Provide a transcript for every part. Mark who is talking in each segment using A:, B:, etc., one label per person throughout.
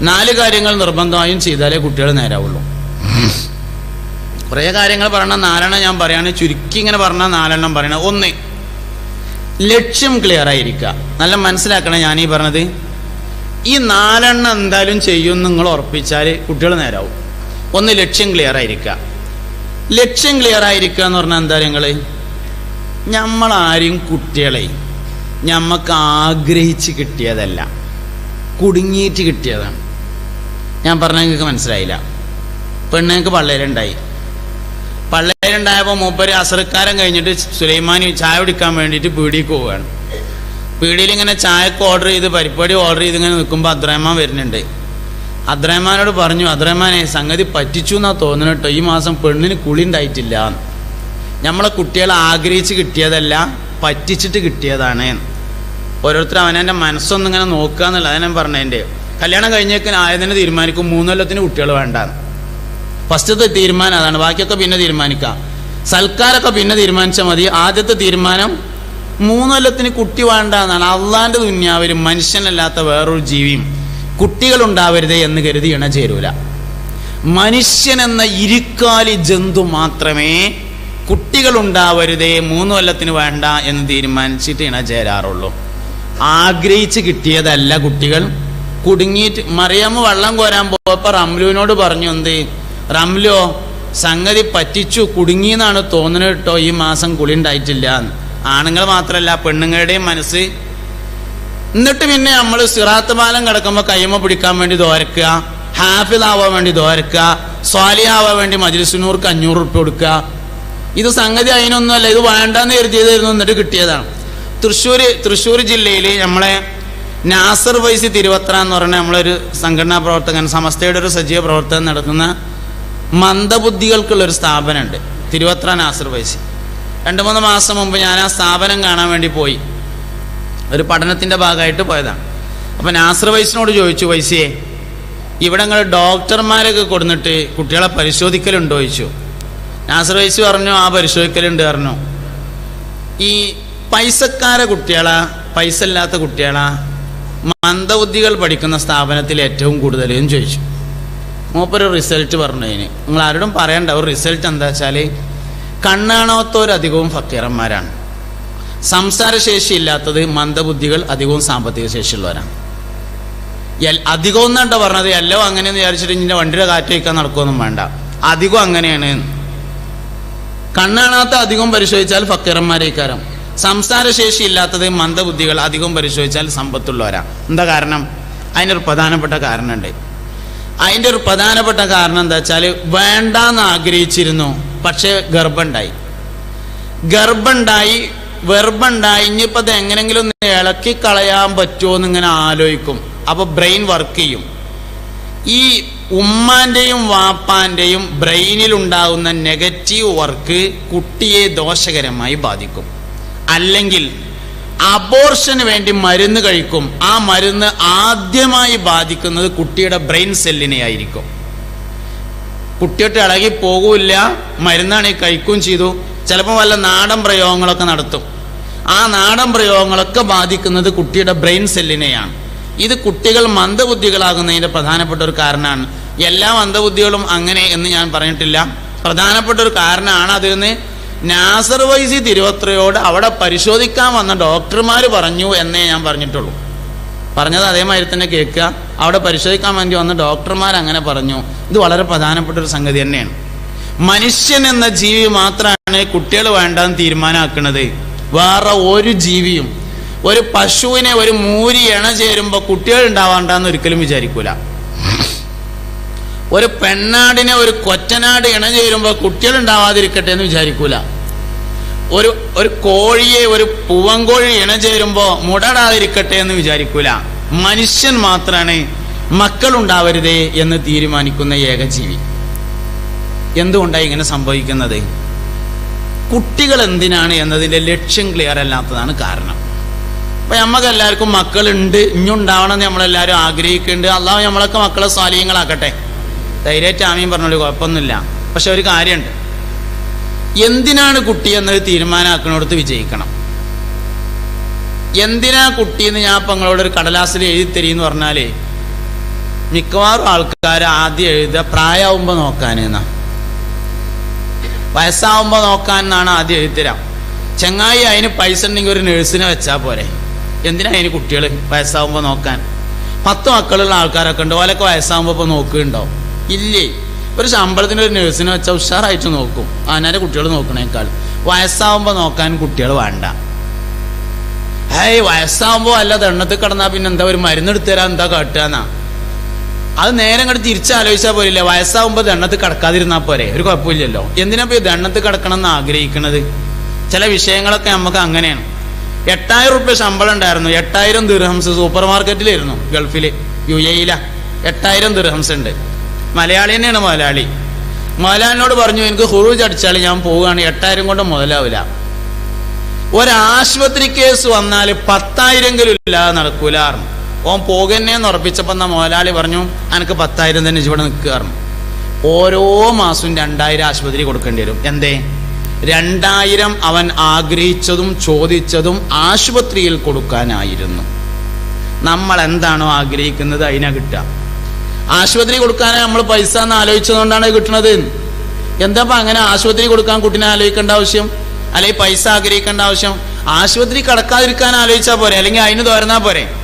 A: നാല് കാര്യങ്ങൾ നിർബന്ധമായും ചെയ്താലേ കുട്ടികൾ നേരാവുള്ളൂ. കുറേ കാര്യങ്ങൾ പറയണം നാലെണ്ണം ഞാൻ പറയുകയാണ് ചുരുക്കി ഇങ്ങനെ പറഞ്ഞാൽ നാലെണ്ണം പറയണം. ഒന്ന് ലക്ഷ്യം ക്ലിയർ ആയിരിക്കുക. നല്ല മനസ്സിലാക്കണം ഞാൻ ഈ പറഞ്ഞത്. ഈ നാലെണ്ണം എന്തായാലും ചെയ്യും നിങ്ങൾ ഉറപ്പിച്ചാൽ കുട്ടികൾ നേരാവും. ഒന്ന് ലക്ഷ്യം ക്ലിയർ ആയിരിക്കുക. ലക്ഷ്യം ക്ലിയർ ആയിരിക്കുക എന്ന് പറഞ്ഞാൽ എന്താ നിങ്ങൾ നമ്മളാരും കുട്ടികളെ ഞമ്മക്ക് ആഗ്രഹിച്ച് കിട്ടിയതല്ല. കുടുങ്ങിയിട്ട് കിട്ടിയതാണ്. ഞാൻ പറഞ്ഞ നിങ്ങൾക്ക് മനസ്സിലായില്ല. പെണ്ണുങ്ങൾക്ക് പള്ളയിലുണ്ടായി പള്ളയിലുണ്ടായപ്പോൾ മൂപ്പര് അസറുക്കാരം കഴിഞ്ഞിട്ട് സുലൈമാനി ചായ കുടിക്കാൻ വേണ്ടിയിട്ട് പീടിക്ക് പോവുകയാണ്. പീടിയിൽ ഇങ്ങനെ ചായക്ക് ഓർഡർ ചെയ്ത് പരിപ്പാടി ഓർഡർ ചെയ്ത് ഇങ്ങനെ നിൽക്കുമ്പോൾ അദ്രഹ്മാൻ വരുന്നുണ്ട്. അദ്രഹ്മാനോട് പറഞ്ഞു അദ്രഹ്മാനെ സംഗതി പറ്റിച്ചു എന്നാ തോന്നുന്നു കേട്ടോ ഈ മാസം പെണ്ണിന് കുളി ഉണ്ടായിട്ടില്ല. നമ്മളെ കുട്ടികളെ ആഗ്രഹിച്ച് കിട്ടിയതല്ല പറ്റിച്ചിട്ട് കിട്ടിയതാണ്. ഓരോരുത്തർ അവനെ മനസ്സൊന്നും ഇങ്ങനെ നോക്കുക എന്നുള്ളത് ഞാൻ പറഞ്ഞതിന്റെ കല്യാണം കഴിഞ്ഞേക്കാൻ ആയതിനെ തീരുമാനിക്കും മൂന്നൊല്ലത്തിന് കുട്ടികൾ വേണ്ട ഫസ്റ്റത്തെ തീരുമാനം അതാണ്. ബാക്കിയൊക്കെ പിന്നെ തീരുമാനിക്കാം. സൽക്കാരൊക്കെ പിന്നെ തീരുമാനിച്ചാൽ മതി. ആദ്യത്തെ തീരുമാനം മൂന്നൊല്ലത്തിന് കുട്ടി വേണ്ട എന്നാണ് അള്ളാന്റെ ദുന്യാവരും മനുഷ്യനല്ലാത്ത വേറൊരു ജീവിയും കുട്ടികളുണ്ടാവരുത് എന്ന് കരുതി ഇണ ചേരൂല. മനുഷ്യൻ എന്ന ഇരുക്കാലി ജന്തു മാത്രമേ കുട്ടികളുണ്ടാവരുതേ മൂന്ന് കൊല്ലത്തിന് വേണ്ട എന്ന് തീരുമാനിച്ചിട്ട് ഇണ ചേരാറുള്ളൂ. ആഗ്രഹിച്ച് കിട്ടിയതല്ല കുട്ടികൾ. കുടുങ്ങിയിട്ട് മറിയമ്മ വള്ളം കോരാൻ പോയപ്പോൾ റംലുവിനോട് പറഞ്ഞു എന്ത്? റംലോ സംഗതി പറ്റിച്ചു കുടുങ്ങിയെന്നാണ് തോന്നുന്നത് കേട്ടോ ഈ മാസം കുളി ഉണ്ടായിട്ടില്ല. ആണുങ്ങൾ മാത്രമല്ല പെണ്ണുങ്ങളുടെയും മനസ്സ്. എന്നിട്ട് പിന്നെ നമ്മൾ സിറാത്ത് പാലം കിടക്കുമ്പോൾ കയ്യമ്മ പിടിക്കാൻ വേണ്ടി ദോരക്കുക ഹാഫിദ് ആവാൻ വേണ്ടി ദോരക്കുക സ്വാലി ആവാൻ വേണ്ടി മജിലിസുനൂർക്ക് അഞ്ഞൂറ് റുപ്യ കൊടുക്കുക. ഇത് സംഗതി അതിനൊന്നുമല്ല ഇത് വേണ്ടാന്ന് കരുതിയതായിരുന്നു എന്നിട്ട് കിട്ടിയതാണ്. തൃശ്ശൂർ തൃശ്ശൂർ ജില്ലയിൽ നമ്മളെ നാസർ വൈസി തിരുവത്ര എന്ന് പറഞ്ഞ നമ്മളൊരു സംഘടനാ പ്രവർത്തകൻ സമസ്തയുടെ ഒരു സജീവ പ്രവർത്തനം നടക്കുന്ന മന്ദബുദ്ധികൾക്കുള്ളൊരു സ്ഥാപനമുണ്ട്. തിരുവത്ര നാസർ വൈസി. രണ്ട് മൂന്ന് മാസം മുമ്പ് ഞാൻ ആ സ്ഥാപനം കാണാൻ വേണ്ടി പോയി. ഒരു പഠനത്തിന്റെ ഭാഗമായിട്ട് പോയതാണ്. അപ്പം നാസർ വൈസിനോട് ചോദിച്ചു വൈസിയെ ഇവിടെ നിങ്ങൾ ഡോക്ടർമാരൊക്കെ കൊടുന്നിട്ട് കുട്ടികളെ പരിശോധിക്കലുണ്ടോ? ചോദിച്ചു. നാസർ വൈസി പറഞ്ഞു ആ പരിശോധിക്കലുണ്ട് പറഞ്ഞു. ഈ പൈസക്കാരെ കുട്ടികളാ പൈസ ഇല്ലാത്ത കുട്ടികളാ മന്ദബുദ്ധികൾ പഠിക്കുന്ന സ്ഥാപനത്തിൽ ഏറ്റവും കൂടുതൽ എന്ന് ചോദിച്ചു. മൂപ്പൊരു റിസൾട്ട് പറഞ്ഞു അതിന് നിങ്ങൾ ആരോടും പറയണ്ട. ഒരു റിസൾട്ട് എന്താ വെച്ചാൽ കണ്ണാണാത്തവരധികവും ഫക്കീറന്മാരാണ്. സംസാരശേഷി ഇല്ലാത്തത് മന്ദബുദ്ധികൾ അധികവും സാമ്പത്തിക ശേഷിയുള്ളവരാണ്. അധികം എന്നാട്ടോ പറഞ്ഞത്. എല്ലാം അങ്ങനെയെന്ന് വിചാരിച്ചിട്ട് ഇങ്ങനെ വണ്ടിയുടെ കാറ്റ് വയ്ക്കാൻ നടക്കുമൊന്നും വേണ്ട. അധികം അങ്ങനെയാണ്. കണ്ണാണാത്ത അധികം പരിശോധിച്ചാൽ ഫക്കീറന്മാരേക്കാരം. സംസാരശേഷി ഇല്ലാത്തത് മന്ദബുദ്ധികൾ അധികം പരിശോധിച്ചാൽ സമ്പത്തുള്ളവരാ. എന്താ കാരണം? അതിനൊരു പ്രധാനപ്പെട്ട കാരണമുണ്ട്. അതിന്റെ ഒരു പ്രധാനപ്പെട്ട കാരണം എന്താ വെച്ചാൽ വേണ്ടാന്ന് ആഗ്രഹിച്ചിരുന്നു പക്ഷേ ഗർഭമുണ്ടായി ഗർഭമുണ്ടായി വെർബുണ്ടായി ഇനിയിപ്പോൾ അത് എങ്ങനെങ്കിലും ഒന്ന് ഇളക്കി കളയാൻ പറ്റുമോ എന്ന് ഇങ്ങനെ ആലോചിക്കും. അപ്പോൾ ബ്രെയിൻ വർക്ക് ചെയ്യും. ഈ ഉമ്മാന്റെയും വാപ്പാന്റെയും ബ്രെയിനിലുണ്ടാകുന്ന നെഗറ്റീവ് വർക്ക് കുട്ടിയെ ദോഷകരമായി ബാധിക്കും. അല്ലെങ്കിൽ അബോർഷന് വേണ്ടി മരുന്ന് കഴിക്കും ആ മരുന്ന് ആദ്യമായി ബാധിക്കുന്നത് കുട്ടിയുടെ ബ്രെയിൻ സെല്ലിനെ ആയിരിക്കും. കുട്ടിയോട്ട് ഇളകി പോകൂല്ല മരുന്നാണ് കഴിക്കുകയും ചെയ്തു. ചിലപ്പോൾ വല്ല നാടൻ പ്രയോഗങ്ങളൊക്കെ നടത്തും. ആ നാടൻ പ്രയോഗങ്ങളൊക്കെ ബാധിക്കുന്നത് കുട്ടിയുടെ ബ്രെയിൻ സെല്ലിനെയാണ് ഇത് കുട്ടികൾ മന്ദബുദ്ധികളാകുന്നതിന്റെ പ്രധാനപ്പെട്ട ഒരു കാരണമാണ്. എല്ലാ മന്ദബുദ്ധികളും അങ്ങനെ എന്ന് ഞാൻ പറഞ്ഞിട്ടില്ല. പ്രധാനപ്പെട്ട ഒരു കാരണമാണ് അതെന്ന് നാസർ വൈസി തിരുവത്രയോട് അവിടെ പരിശോധിക്കാൻ വന്ന ഡോക്ടർമാർ പറഞ്ഞു എന്നേ ഞാൻ പറഞ്ഞിട്ടുള്ളൂ. പറഞ്ഞത് അതേമാതിരി തന്നെ കേൾക്കുക. അവിടെ പരിശോധിക്കാൻ വേണ്ടി വന്ന ഡോക്ടർമാർ അങ്ങനെ പറഞ്ഞു. ഇത് വളരെ പ്രധാനപ്പെട്ട ഒരു സംഗതി തന്നെയാണ്. മനുഷ്യൻ എന്ന ജീവി മാത്രമാണ് കുട്ടികൾ വേണ്ടെന്ന് തീരുമാനമാക്കുന്നത് വേറെ ഒരു ജീവിയും ഒരു പശുവിനെ ഒരു മൂരി ഇണ ചേരുമ്പോൾ കുട്ടികൾ ഉണ്ടാവാണ്ടെന്ന് ഒരിക്കലും വിചാരിക്കൂല. ഒരു പെണ്ണാടിനെ ഒരു കൊറ്റനാട് ഇണ ചേരുമ്പോൾ കുട്ടികൾ ഉണ്ടാവാതിരിക്കട്ടെ എന്ന് വിചാരിക്കൂല. ഒരു ഒരു കോഴിയെ ഒരു പൂവൻകോഴി ഇണചേരുമ്പോൾ മുടടാതിരിക്കട്ടെ എന്ന് വിചാരിക്കൂല. മനുഷ്യൻ മാത്രമാണ് മക്കളുണ്ടാവരുതേ എന്ന് തീരുമാനിക്കുന്ന ഏകജീവി. എന്തുകൊണ്ടാണ് ഇങ്ങനെ സംഭവിക്കുന്നത്? കുട്ടികൾ എന്തിനാണ് എന്നതിന്റെ ലക്ഷ്യം ക്ലിയർ അല്ലാത്തതാണ് കാരണം. അപ്പൊ നമ്മക്ക് എല്ലാവർക്കും മക്കളുണ്ട് ഇഞ്ഞുണ്ടാവണം എന്ന് നമ്മളെല്ലാവരും ആഗ്രഹിക്കുന്നുണ്ട്. അള്ളാഹ് നമ്മളൊക്കെ മക്കളെ സ്വാലീയങ്ങളാക്കട്ടെ ധൈര്യമായിട്ട് ആമീൻ പറഞ്ഞോളൂ കുഴപ്പമൊന്നുമില്ല. പക്ഷെ ഒരു കാര്യമുണ്ട്. എന്തിനാണ് കുട്ടി എന്നത് തീരുമാനമാക്കണോടത്ത് വിജയിക്കണം? എന്തിനാ കുട്ടി എന്ന് ഞാൻ ഇപ്പം നിങ്ങളോട് ഒരു കടലാസിൽ എഴുതി തരീന്ന് പറഞ്ഞാലേ മിക്കവാറും ആൾക്കാർ ആദ്യം എഴുതുക പ്രായമാവുമ്പോൾ നോക്കാൻ എന്നാ. വയസ്സാവുമ്പോൾ നോക്കാൻ എന്നാണ് ആദ്യം എഴുതിത്തരാം ചെങ്ങായി അതിന് പൈസ ഉണ്ടെങ്കിൽ ഒരു നഴ്സിനെ വെച്ചാൽ പോരെ. എന്തിനാ അതിന് കുട്ടികൾ വയസ്സാവുമ്പോൾ നോക്കാൻ? പത്ത് മക്കളുള്ള ആൾക്കാരൊക്കെ ഉണ്ട് ഓലൊക്കെ വയസ്സാവുമ്പോൾ ഇപ്പോൾ നോക്കുന്നുണ്ടോ? ഇല്ലേ? ഒരു ശമ്പളത്തിന് ഒരു നഴ്സിനെ വെച്ചാൽ ഉഷാറായിട്ട് നോക്കും. അവനാരെ കുട്ടികൾ നോക്കണേക്കാൾ. വയസ്സാവുമ്പോൾ നോക്കാൻ കുട്ടികൾ വേണ്ട. ഏയ് വയസ്സാവുമ്പോൾ അല്ല ദണ്ണത്തിൽ കിടന്നാൽ പിന്നെ എന്താ ഒരു മരുന്നെടുത്ത് തരാൻ എന്താ കാട്ടുകയെന്നാ അത് നേരെ അങ്ങോട്ട് തിരിച്ചാലോചിച്ചാൽ പോലില്ല. വയസ്സാവുമ്പോൾ ദണ്ണത്ത് കിടക്കാതിരുന്നാൽ പോരെ. ഒരു കുഴപ്പമില്ലല്ലോ. എന്തിനാ പോയി ദണ്ണത്ത് കിടക്കണം എന്ന് ആഗ്രഹിക്കുന്നത് ചില വിഷയങ്ങളൊക്കെ നമുക്ക് അങ്ങനെയാണ്. എട്ടായിരം റുപ്യ ശമ്പളം ഉണ്ടായിരുന്നു. എട്ടായിരം ദിർഹംസ് സൂപ്പർ മാർക്കറ്റിലായിരുന്നു ഗൾഫിൽ യു എയില എട്ടായിരം ദിർഹംസ് ഉണ്ട്. മലയാളി തന്നെയാണ് മുതലാളി മുതലാളിനോട് പറഞ്ഞു എനിക്ക് ഹുറൂജ് അടിച്ചാൽ ഞാൻ പോവുകയാണ്. എട്ടായിരം കൊണ്ട് മുതലാവില്ല. ഒരാശുപത്രി കേസ് വന്നാൽ പത്തായിരെങ്കിലും ഇല്ലാതെ നടക്കൂല ഓൻ പോകുന്നേന്ന് ഉറപ്പിച്ചപ്പോ എന്നാ മുതലാളി പറഞ്ഞു? എനിക്ക് പത്തായിരം തന്നെ ഇവിടെ നിൽക്കുകയായിരുന്നു ഓരോ മാസവും രണ്ടായിരം ആശുപത്രി കൊടുക്കേണ്ടി വരും. എന്തേ? രണ്ടായിരം അവൻ ആഗ്രഹിച്ചതും ചോദിച്ചതും ആശുപത്രിയിൽ കൊടുക്കാനായിരുന്നു. നമ്മൾ എന്താണോ ആഗ്രഹിക്കുന്നത് അതിനാ കിട്ടുക. ആശുപത്രി കൊടുക്കാനേ നമ്മൾ പൈസ എന്ന് ആലോചിച്ചതുകൊണ്ടാണ് കിട്ടുന്നത് എന്താ അങ്ങനെ ആശുപത്രി കൊടുക്കാൻ കുട്ടിനെ ആലോചിക്കേണ്ട ആവശ്യം? അല്ലെങ്കിൽ പൈസ ആഗ്രഹിക്കേണ്ട ആവശ്യം? ആശുപത്രി കടക്കാതിരിക്കാൻ ആലോചിച്ചാൽ പോരെ അല്ലെങ്കിൽ അതിന് തോരുന്നാ പോരെ?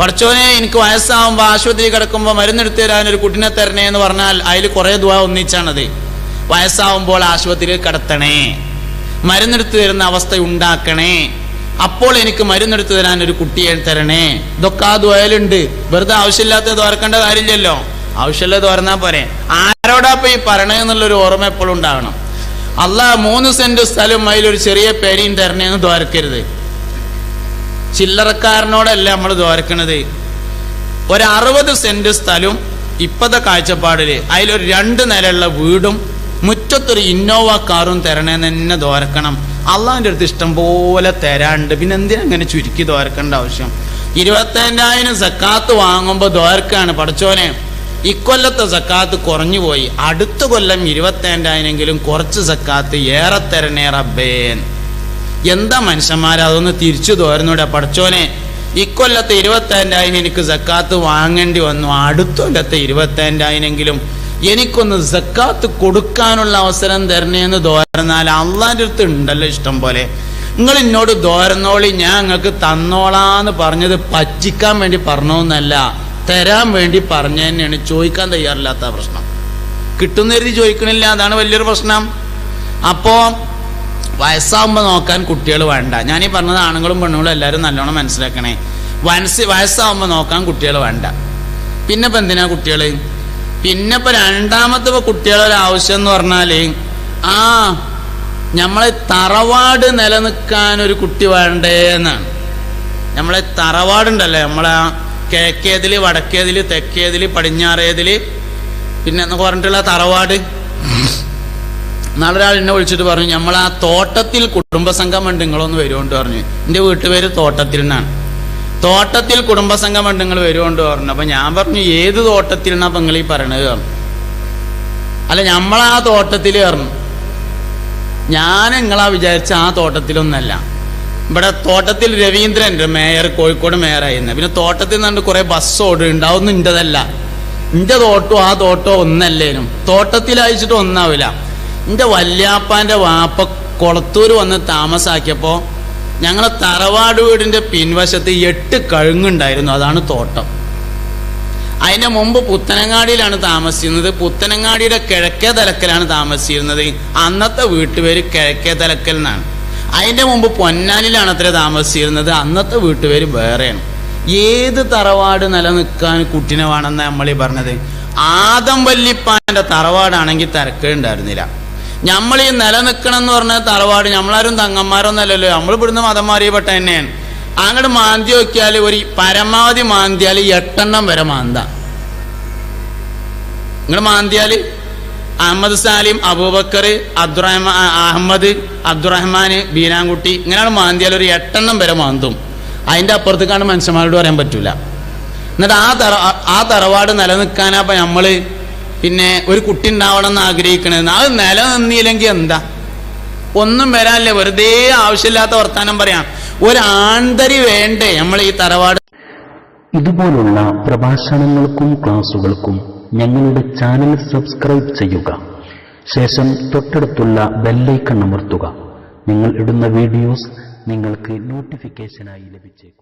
A: പഠിച്ചോനെ എനിക്ക് വയസ്സാവുമ്പോൾ ആശുപത്രി കിടക്കുമ്പോൾ മരുന്നെടുത്ത് തരാൻ ഒരു കുട്ടിനെ തരണേ എന്ന് പറഞ്ഞാൽ അതിൽ കുറേ ദുവാ ഒന്നിച്ചാണത്. വയസ്സാവുമ്പോൾ ആശുപത്രിയിൽ കിടത്തണേ. മരുന്നെടുത്ത് തരുന്ന അവസ്ഥ ഉണ്ടാക്കണേ. അപ്പോൾ എനിക്ക് മരുന്നെടുത്ത് തരാൻ ഒരു കുട്ടിയെ തരണേ. ഇതൊക്കെ ആ ദ്വയലുണ്ട് വെറുതെ ആവശ്യമില്ലാത്ത തുറക്കേണ്ട കാര്യമില്ലല്ലോ. ആവശ്യമില്ലാതെ തുറന്നാൽ പോരെ. ആരോടാ പോയി ഈ പറയണെന്നുള്ളൊരു ഓർമ്മ എപ്പോഴും ഉണ്ടാകണം അല്ല മൂന്ന് സെന്റ് സ്ഥലം അതിലൊരു ചെറിയ പേരിയും തരണേന്ന് തോർക്കരുത് ചില്ലറക്കാരനോടല്ല നമ്മൾ തോർക്കണത് ഒരു അറുപത് സെന്റ് സ്ഥലവും ഇപ്പത്തെ കാഴ്ചപ്പാടിൽ അതിലൊരു രണ്ട് നിലയുള്ള വീടും മുറ്റത്തൊരു ഇന്നോവ കാറും തരണേന്ന് തന്നെ തോരക്കണം അള്ളാഹിന്റെ അടുത്ത് ഇഷ്ടം പോലെ തരാണ്ട്. പിന്നെ എന്തിനാ അങ്ങനെ ചുരുക്കി തോരക്കേണ്ട ആവശ്യം? ഇരുപത്തഞ്ചായിരം സക്കാത്ത് വാങ്ങുമ്പോൾ തോരക്കാണ് പഠിച്ചോനെ ഇക്കൊല്ലത്തെ സക്കാത്ത് കുറഞ്ഞു പോയി അടുത്ത കൊല്ലം ഇരുപത്തഞ്ചായിരെങ്കിലും കുറച്ച് സക്കാത്ത് ഏറെ തരണേ റബ്ബേൻ എന്താ മനുഷ്യന്മാരെ അതൊന്ന് തിരിച്ചു തോരുന്നൂടെ പഠിച്ചോനെ. ഇക്കൊല്ലത്തെ ഇരുപത്തേണ്ടായിരം എനിക്ക് സക്കാത്ത് വാങ്ങേണ്ടി വന്നു. അടുത്ത കൊല്ലത്തെ ഇരുപത്തഞ്ചായിരെങ്കിലും എനിക്കൊന്ന് സക്കാത്ത് കൊടുക്കാനുള്ള അവസരം തരണേന്ന് ദോരന്നാൽ അള്ളാന്റെ അടുത്ത് ഉണ്ടല്ലോ ഇഷ്ടം പോലെ. നിങ്ങൾ എന്നോട് ദോരന്നോളി ഞാൻ നിങ്ങൾക്ക് തന്നോളാന്ന് പറഞ്ഞത് പറ്റിക്കാൻ വേണ്ടി പറഞ്ഞോന്നല്ല തരാൻ വേണ്ടി പറഞ്ഞു തന്നെയാണ് ചോദിക്കാൻ തയ്യാറില്ലാത്ത പ്രശ്നം. കിട്ടുന്ന രീതി ചോദിക്കണില്ല അതാണ് വലിയൊരു പ്രശ്നം. അപ്പോ വയസ്സാകുമ്പോൾ നോക്കാൻ കുട്ടികൾ വേണ്ട. ഞാനീ പറഞ്ഞത് ആണുങ്ങളും പെണ്ണുങ്ങളും എല്ലാവരും നല്ലോണം മനസ്സിലാക്കണേ. വയസ്സ് വയസ്സാകുമ്പോൾ നോക്കാൻ കുട്ടികൾ വേണ്ട. പിന്നെ ഇപ്പം എന്തിനാ കുട്ടികൾ പിന്നെ ഇപ്പൊ രണ്ടാമത്തെ കുട്ടികളുടെ ആവശ്യം എന്ന് പറഞ്ഞാൽ ആ നമ്മളെ തറവാട് നിലനിൽക്കാൻ ഒരു കുട്ടി വേണ്ടേ എന്നാണ്. നമ്മളെ തറവാടുണ്ടല്ലേ നമ്മളെ കിഴക്കേതിൽ വടക്കേതിൽ തെക്കേതിൽ പടിഞ്ഞാറേതിൽ പിന്നെ എന്നൊക്കെ പറഞ്ഞിട്ടുള്ള തറവാട്. നാളൊരാൾ എന്നെ വിളിച്ചിട്ട് പറഞ്ഞു നമ്മൾ തോട്ടത്തിൽ കുടുംബസംഘം ഉണ്ട് നിങ്ങളൊന്ന് വരുമെന്ന് പറഞ്ഞു. എന്റെ വീട്ടുപേര് തോട്ടത്തിൽ നിന്നാണ്. തോട്ടത്തിൽ കുടുംബസംഘം നിങ്ങൾ വരുകൊണ്ട് പറഞ്ഞു. അപ്പൊ ഞാൻ പറഞ്ഞു ഏത് തോട്ടത്തിൽ എന്നാ നിങ്ങൾ ഈ പറയണത്? അല്ല നമ്മളാ തോട്ടത്തിൽ പറഞ്ഞു. ഞാൻ നിങ്ങളാ വിചാരിച്ച ആ തോട്ടത്തിലൊന്നല്ല. ഇവിടെ തോട്ടത്തിൽ രവീന്ദ്രൻ മേയർ കോഴിക്കോട് മേയറായിരുന്നു. പിന്നെ തോട്ടത്തിൽ നിന്ന് കുറെ ബസ് ഓടുന്നുണ്ട് അതൊന്നും ഇന്റെതല്ല. ഇന്റെ തോട്ടോ ആ തോട്ടോ ഒന്നല്ലേനും. തോട്ടത്തിൽ അയച്ചിട്ട് ഒന്നാവില്ല. എന്റെ വല്യാപ്പാന്റെ വാപ്പ കൊളത്തൂർ വന്ന് താമസാക്കിയപ്പോ ഞങ്ങളെ തറവാട് വീടിന്റെ പിൻവശത്ത് എട്ട് കഴുങ്ങുണ്ടായിരുന്നു. അതാണ് തോട്ടം. അതിന്റെ മുമ്പ് പുത്തനങ്ങാടിയിലാണ് താമസിച്ചിരുന്നത്. പുത്തനങ്ങാടിയുടെ കിഴക്കേ തലക്കലാണ് താമസിച്ചിരുന്നത്. അന്നത്തെ വീട്ടുപേര് കിഴക്കേ തലക്കൽ എന്നാണ്. അതിന്റെ മുമ്പ് പൊന്നാനിലാണ് അത്ര താമസിച്ചിരുന്നത്. അന്നത്തെ വീട്ടുപേര് വേറെയാണ്. ഏത് തറവാട് നിലനിൽക്കാൻ കുട്ടിനെ വേണമെന്ന് ഈ പറഞ്ഞത്? ആദം വല്ലിപ്പാന്റെ തറവാടാണെങ്കിൽ തിരക്കുണ്ടായിരുന്നില്ല നമ്മൾ ഈ നിലനിൽക്കണം എന്ന് പറഞ്ഞ തറവാട് നമ്മളാരും തങ്ങന്മാരൊന്നല്ലല്ലോ. നമ്മൾ ഇവിടുന്ന് മതം മാറിയപ്പെട്ട തന്നെയാണ്. അങ്ങോട്ട് മാന്തി നോക്കിയാൽ ഒരു പരമാവധി മാന്തിയാൽ എട്ടെണ്ണം വരെ മാന്ത. നിങ്ങൾ മാന്തിയാൽ അഹമ്മദ് സാലിം അബൂബക്കർ അബ്ദുറഹ്മാൻ അഹമ്മദ് അബ്ദുറഹ്മാൻ ബീനാൻകുട്ടി ഇങ്ങനെയാണ് മാന്തിയാൽ ഒരു എട്ടെണ്ണം വരെ മാന്തും. അതിന്റെ അപ്പുറത്തേക്കാണ് മനുഷ്യന്മാരോട് പറയാൻ പറ്റില്ല എന്നിട്ട് ആ തറ ആ തറവാട് നിലനിൽക്കാനപ്പം നമ്മൾ പിന്നെ ഒരു കുട്ടി ഉണ്ടാവണം എന്ന് ആഗ്രഹിക്കണത്. അത് നിലനിന്നില്ലെങ്കിൽ എന്താ? ഒന്നും വരാനില്ല. വെറുതെ ആവശ്യമില്ലാത്ത വർത്തമാനം പറയാം. ഒരാന്തരി വേണ്ടേ നമ്മൾ ഈ തറവാട്?
B: ഇതുപോലുള്ള പ്രഭാഷണങ്ങൾക്കും ക്ലാസുകൾക്കും ഞങ്ങളുടെ ചാനൽ സബ്സ്ക്രൈബ് ചെയ്യുക. ശേഷം തൊട്ടടുത്തുള്ള ബെല്ലൈക്കൺ അമർത്തുക. നിങ്ങൾ ഇടുന്ന വീഡിയോസ് നിങ്ങൾക്ക് നോട്ടിഫിക്കേഷനായി ലഭിച്ചേക്കും.